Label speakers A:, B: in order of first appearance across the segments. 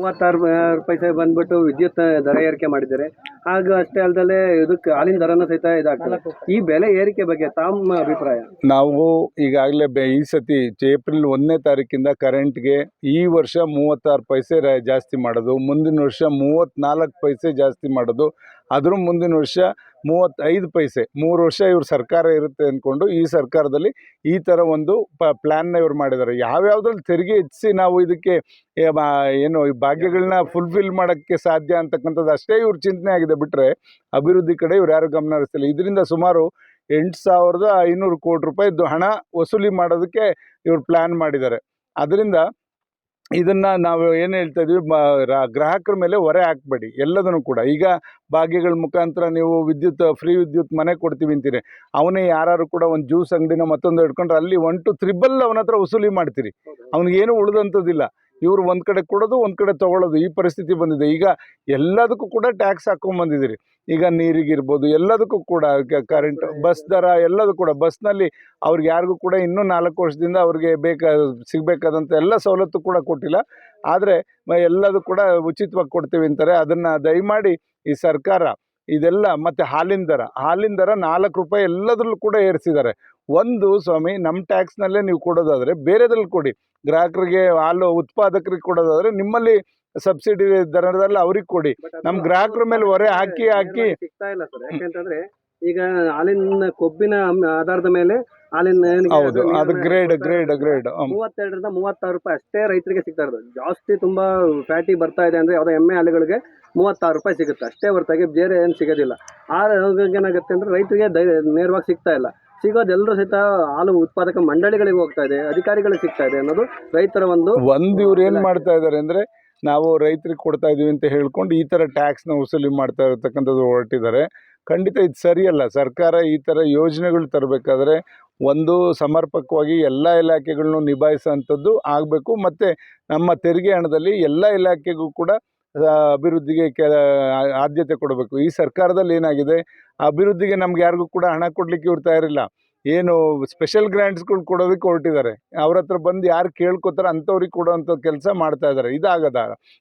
A: ಮೂವತ್ತಾರು ಪೈಸೆ ಬಂದ್ಬಿಟ್ಟು ವಿದ್ಯುತ್ ದರ ಏರಿಕೆ ಮಾಡಿದ್ದಾರೆ. ಹಾಗೂ ಅಷ್ಟೇ ಅಲ್ಲದೆ ಇದಕ್ಕೆ ಹಾಲಿನ ದರನ ಸಹಿತ ಇದಾಗ್ತದೆ. ಈ ಬೆಲೆ ಏರಿಕೆ ಬಗ್ಗೆ ತಮ್ಮ ಅಭಿಪ್ರಾಯ?
B: ನಾವು ಈಗಾಗಲೇ ಈ ಸತಿ ಏಪ್ರಿಲ್ ಒಂದನೇ ತಾರೀಕಿಂದ ಕರೆಂಟ್ಗೆ ಈ ವರ್ಷ ಮೂವತ್ತಾರು ಪೈಸೆ ಜಾಸ್ತಿ ಮಾಡೋದು, ಮುಂದಿನ ವರ್ಷ ಮೂವತ್ತ್ನಾಲ್ಕು ಪೈಸೆ ಜಾಸ್ತಿ ಮಾಡೋದು ಅದ್ರ ಮುಂದಿನ ವರ್ಷ ಮೂವತ್ತೈದು ಪೈಸೆ, ಮೂರು ವರ್ಷ ಇವ್ರ ಸರ್ಕಾರ ಇರುತ್ತೆ ಅಂದ್ಕೊಂಡು ಈ ಸರ್ಕಾರದಲ್ಲಿ ಈ ಥರ ಒಂದು ಪ ಪ್ಲ್ಯಾನ್ನ ಇವ್ರು ಮಾಡಿದ್ದಾರೆ ಯಾವ್ಯಾವ್ದ್ರಲ್ಲಿ ತೆರಿಗೆ ಹೆಚ್ಚಿಸಿ ನಾವು ಇದಕ್ಕೆ ಏನು ಈ ಭಾಗ್ಯಗಳನ್ನ ಫುಲ್ಫಿಲ್ ಮಾಡೋಕ್ಕೆ ಸಾಧ್ಯ ಅಂತಕ್ಕಂಥದ್ದು ಅಷ್ಟೇ ಇವ್ರ ಚಿಂತನೆ ಆಗಿದೆ ಬಿಟ್ಟರೆ ಅಭಿವೃದ್ಧಿ ಕಡೆ ಇವ್ರು ಯಾರು ಗಮನ ಹರಿಸ್ತಿಲ್ಲ. ಇದರಿಂದ ಸುಮಾರು ಎಂಟು ಸಾವಿರದ ಐನೂರು ಕೋಟಿ ರೂಪಾಯಿದ್ದು ಹಣ ವಸೂಲಿ ಮಾಡೋದಕ್ಕೆ ಇವ್ರು ಪ್ಲ್ಯಾನ್ ಮಾಡಿದ್ದಾರೆ ಅದರಿಂದ ಇದನ್ನು ನಾವು ಏನು ಹೇಳ್ತಾ ಮ ರಾ- ಗ್ರಾಹಕರ ಮೇಲೆ ಹೊರೆ ಹಾಕ್ಬೇಡಿ ಎಲ್ಲದನ್ನು ಕೂಡ. ಈಗ ಭಾಗ್ಯಗಳ ಮುಖಾಂತರ ನೀವು ವಿದ್ಯುತ್ ಫ್ರೀ ವಿದ್ಯುತ್ ಮನೆ ಕೊಡ್ತೀವಿ ಅಂತೀರಿ. ಅವನೇ ಯಾರು ಕೂಡ ಒಂದು ಜ್ಯೂಸ್ ಅಂಗಡಿನ ಮತ್ತೊಂದು ಹಿಡ್ಕೊಂಡ್ರೆ ಅಲ್ಲಿ ಒನ್ ಟು ತ್ರಿಬಲ್ ಅವನ ಹತ್ರ ವಸೂಲಿ ಮಾಡ್ತೀರಿ. ಅವ್ನಿಗೇನು ಉಳಿದಂಥದ್ದಿಲ್ಲ. ಇವರು ಒಂದು ಕಡೆ ಕೊಡೋದು, ಒಂದು ಕಡೆ ತೊಗೊಳ್ಳೋದು. ಈ ಪರಿಸ್ಥಿತಿ ಬಂದಿದೆ. ಈಗ ಎಲ್ಲದಕ್ಕೂ ಕೂಡ ಟ್ಯಾಕ್ಸ್ ಹಾಕ್ಕೊಂಬಂದಿದ್ದೀರಿ ಈಗ ನೀರಿಗಿರ್ಬೋದು ಎಲ್ಲದಕ್ಕೂ ಕೂಡ ಕರೆಂಟ್ ಬಸ್ ದರ ಎಲ್ಲದೂ ಕೂಡ. ಬಸ್ನಲ್ಲಿ ಅವ್ರಿಗೆ ಯಾರಿಗೂ ಕೂಡ ಇನ್ನೂ ನಾಲ್ಕು ವರ್ಷದಿಂದ ಅವ್ರಿಗೆ ಬೇಕಾದ ಸಿಗಬೇಕಾದಂಥ ಎಲ್ಲ ಸವಲತ್ತು ಕೂಡ ಕೊಟ್ಟಿಲ್ಲ. ಆದರೆ ಎಲ್ಲದೂ ಕೂಡ ಉಚಿತವಾಗಿ ಕೊಡ್ತೀವಿ ಅಂತಾರೆ. ಅದನ್ನು ದಯಮಾಡಿ ಈ ಸರ್ಕಾರ ಇದೆಲ್ಲ ಮತ್ತು ಹಾಲಿನ ದರ ಹಾಲಿನ ದರ ನಾಲ್ಕು ರೂಪಾಯಿ ಎಲ್ಲದರಲ್ಲೂ ಕೂಡ ಏರಿಸಿದ್ದಾರೆ. ಒಂದು ಸ್ವಾಮಿ ನಮ್ಮ ಟ್ಯಾಕ್ಸ್ನಲ್ಲೇ ನೀವು ಕೊಡೋದಾದರೆ ಬೇರೆದ್ರಲ್ಲಿ ಕೊಡಿ. ಗ್ರಾಹಕರಿಗೆ ಹಾಲು ಉತ್ಪಾದಕರಿಗೆ ಕೊಡೋದಾದರೆ ನಿಮ್ಮಲ್ಲಿ ಸಬ್ಸಿಡಿ ದರದಲ್ಲಿ ಅವ್ರಿಗೆ ಕೊಡಿ. ನಮ್ಮ ಗ್ರಾಹಕರ ಮೇಲೆ ಹೊರೆ ಹಾಕಿ ಹಾಕಿ.
A: ಸಿಗ್ತಾ ಇಲ್ಲ ಸರ್. ಯಾಕೆಂತಂದ್ರೆ ಈಗ ಹಾಲಿನ ಕೊಬ್ಬಿನ ಆಧಾರದ ಮೇಲೆ ಹಾಲಿನ
B: ಹೌದು.
A: ಅದು
B: ಗ್ರೇಡ್ ಗ್ರೇಡ್ ಗ್ರೇಡ್
A: ಮೂವತ್ತೆರಡರಿಂದ ಮೂವತ್ತಾರು ರೂಪಾಯಿ ಅಷ್ಟೇ ರೈತರಿಗೆ ಸಿಗ್ತಾ ಇರೋದು. ಜಾಸ್ತಿ ತುಂಬಾ ಫ್ಯಾಟಿ ಬರ್ತಾ ಇದೆ ಅಂದ್ರೆ ಯಾವ್ದೋ ಎಮ್ಮೆ ಹಾಲುಗಳಿಗೆ ಮೂವತ್ತಾರು ರೂಪಾಯಿ ಸಿಗುತ್ತೆ. ಅಷ್ಟೇ ಹೊರತಾಗಿ ಬೇರೆ ಏನು ಸಿಗೋದಿಲ್ಲ. ಆ ಏನಾಗುತ್ತೆ ಅಂದ್ರೆ ರೈತರಿಗೆ ನೇರವಾಗಿ ಸಿಗ್ತಾ ಇಲ್ಲ. ಸಿಗೋದು ಎಲ್ಲರೂ ಸಹಿತ ಹಾಲು ಉತ್ಪಾದಕ ಮಂಡಳಿಗಳಿಗೆ ಹೋಗ್ತಾ ಇದೆ ಅಧಿಕಾರಿಗಳಿಗೆ ಸಿಗ್ತಾ ಇದೆ ಅನ್ನೋದು ರೈತರ ಒಂದು
B: ಒಂದು ಇವ್ರು ಏನು ಮಾಡ್ತಾ ಇದ್ದಾರೆ ಅಂದರೆ ನಾವು ರೈತರಿಗೆ ಕೊಡ್ತಾ ಇದೀವಿ ಅಂತ ಹೇಳ್ಕೊಂಡು ಈ ಥರ ನ ವಸೂಲಿ ಮಾಡ್ತಾ ಇರತಕ್ಕಂಥದ್ದು ಹೊರಟಿದ್ದಾರೆ. ಖಂಡಿತ ಇದು ಸರಿಯಲ್ಲ. ಸರ್ಕಾರ ಈ ಥರ ಯೋಜನೆಗಳು ತರಬೇಕಾದ್ರೆ ಒಂದು ಸಮರ್ಪಕವಾಗಿ ಎಲ್ಲ ಇಲಾಖೆಗಳನ್ನು ನಿಭಾಯಿಸೋಂಥದ್ದು ಆಗಬೇಕು. ಮತ್ತು ನಮ್ಮ ತೆರಿಗೆ ಹಣದಲ್ಲಿ ಎಲ್ಲ ಇಲಾಖೆಗೂ ಕೂಡ ಅಭಿವೃದ್ಧಿಗೆ ಕೆಲ ಆದ್ಯತೆ ಕೊಡಬೇಕು. ಈ ಸರ್ಕಾರದಲ್ಲಿ ಏನಾಗಿದೆ? ಅಭಿವೃದ್ಧಿಗೆ ನಮ್ಗೆ ಯಾರಿಗೂ ಕೂಡ ಹಣ ಕೊಡಲಿಕ್ಕೆ ಇವ್ರು ತಯಾರಿಲ್ಲ. ಏನು ಸ್ಪೆಷಲ್ ಗ್ರ್ಯಾಂಟ್ಸ್ಗಳು ಕೊಡೋದಕ್ಕೆ ಹೊರಟಿದ್ದಾರೆ. ಅವ್ರ ಹತ್ರ ಬಂದು ಯಾರು ಕೇಳ್ಕೊತಾರೆ ಅಂಥವ್ರಿಗೆ ಕೊಡೋವಂಥ ಕೆಲಸ ಮಾಡ್ತಾ ಇದ್ದಾರೆ. ಇದಾಗದ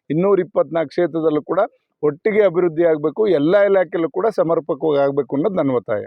B: ಇನ್ನೂರ ಇಪ್ಪತ್ನಾಲ್ಕು ಕ್ಷೇತ್ರದಲ್ಲೂ ಕೂಡ ಒಟ್ಟಿಗೆ ಅಭಿವೃದ್ಧಿ ಆಗಬೇಕು, ಎಲ್ಲ ಇಲಾಖೆಯಲ್ಲೂ ಕೂಡ ಸಮರ್ಪಕವಾಗಿ ಆಗಬೇಕು ಅನ್ನೋದು ನನ್ನ ಒತ್ತಾಯ.